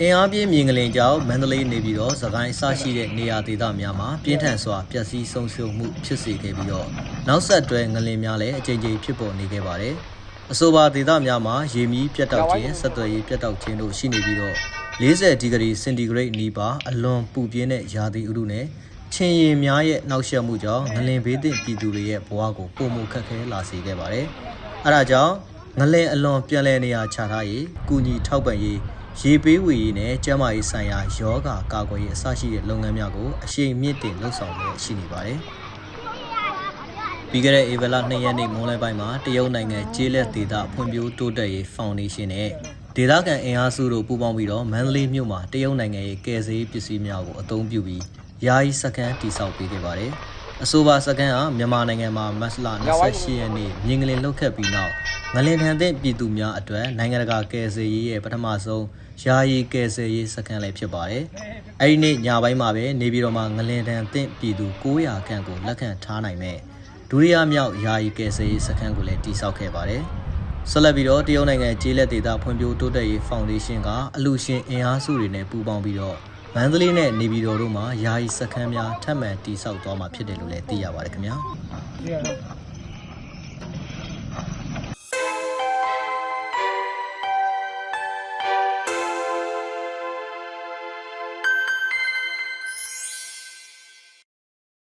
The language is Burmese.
အင်အားပြင်းမြေငလင်ကြောင့်မန္တလေးနေပြီးတော့သခိုင်းအစရှိတဲ့နေရာဒေသများမှာပြင်းထန်စွာပျက်စီးဆုံးရှုံးမှုဖြစ်စေခဲ့ပြီးတော့နောက်ဆက်တွဲငလင်များလည်းအကြိမ်ကြိမ်ဖြစ်ပေါ်နေခဲ့ပါတယ်။အဆိုပါဒေသများမှာရေမီးပြတ်တောက်ခြင်းဆက်သွယ်ရေးပြတ်တောက်ခြင်းတို့ရှိနေပြီးတော့40ဒီဂရီစင်တီဂရိတ်နီးပါးအလွန်ပူပြင်းတဲ့ရာသီဥတုနဲ့ချင်းရည်များရဲ့နှောက်ယှက်မှုကြောင့်ငလင်ဘေးသင့်ပြည်သူတွေရဲ့ဘဝကိုပုံမှုခက်ခဲလာစေခဲ့ပါတယ်။အဲဒါကြောင့် ငလင်အလွန်ပြန်လည်နေရာချထားရေးကုညီထောက်ပံ့ရေးရေပေးဝေရေးနဲ့ကျန်းမာရေးဆိုင်ရာယောဂကာကွယ်ရေးအစရှိတဲ့လုပ်ငန်းများကိုအရှိန်မြင့်တင်လှုပ်ဆောင်နေရှိနေပါတယ်။ပြီးခဲ့တဲ့ဧပြီလ2ရက်နေ့မွန်းလွဲပိုင်းမှာတရုတ်နိုင်ငံကျေးလက်ဒေသဖွံ့ဖြိုးတိုးတက်ရေးဖောင်ဒေးရှင်းနဲ့ဒေသခံအင်အားစုတို့ပူးပေါင်းပြီးတော့မန္တလေးမြို့မှာတရုတ်နိုင်ငံရဲ့ကယ်ဆယ်ရေးပစ္စည်းများကိုအသုံးပြုပြီးယာယီစကန်တိစောက်ပေးခဲ့ပါတယ်။ အဆိုပါစကန်ဟာမြန်မာနိုင်ငံမှာမတ်လ28ရက်နေ့မြင်းကလင်လှုပ်ခတ်ပြီးနောက်ငလင်ထန်တဲ့ပြည်သူများအတွက်နိုင်ငံတကာကယ်ဆယ်ရေးရဲ့ပထမဆုံးယာယီကယ်ဆယ်ရေးစကန်လည်းဖြစ်ပါတယ်။အဲဒီနေ့ညပိုင်းမှာပဲနေပြည်တော်မှာငလင်ထန်တဲ့ပြည်သူ900ခန့်ကိုလက်ခံထားနိုင်မဲ့ဒုတိယမြောက်ယာယီကယ်ဆယ်ရေးစကန်ကိုလည်းတိစောက်ခဲ့ပါတယ်။ဆက်လက်ပြီးတော့တရုတ်နိုင်ငံကျေးလက်ဒေသဖွံ့ဖြိုးတိုးတက်ရေးဖောင်ဒေးရှင်းကအလူရှင်အင်အားစုတွေနဲ့ပူးပေါင်းပြီးတော့ မန္တလေးနဲ့နေပြည်တော်တို့မှာယာယီစခန်းများထပ်မံတည်ဆောက်သွားမှာဖြစ်တယ်လို့လည်းသိရပါတယ်ခင်ဗျာ။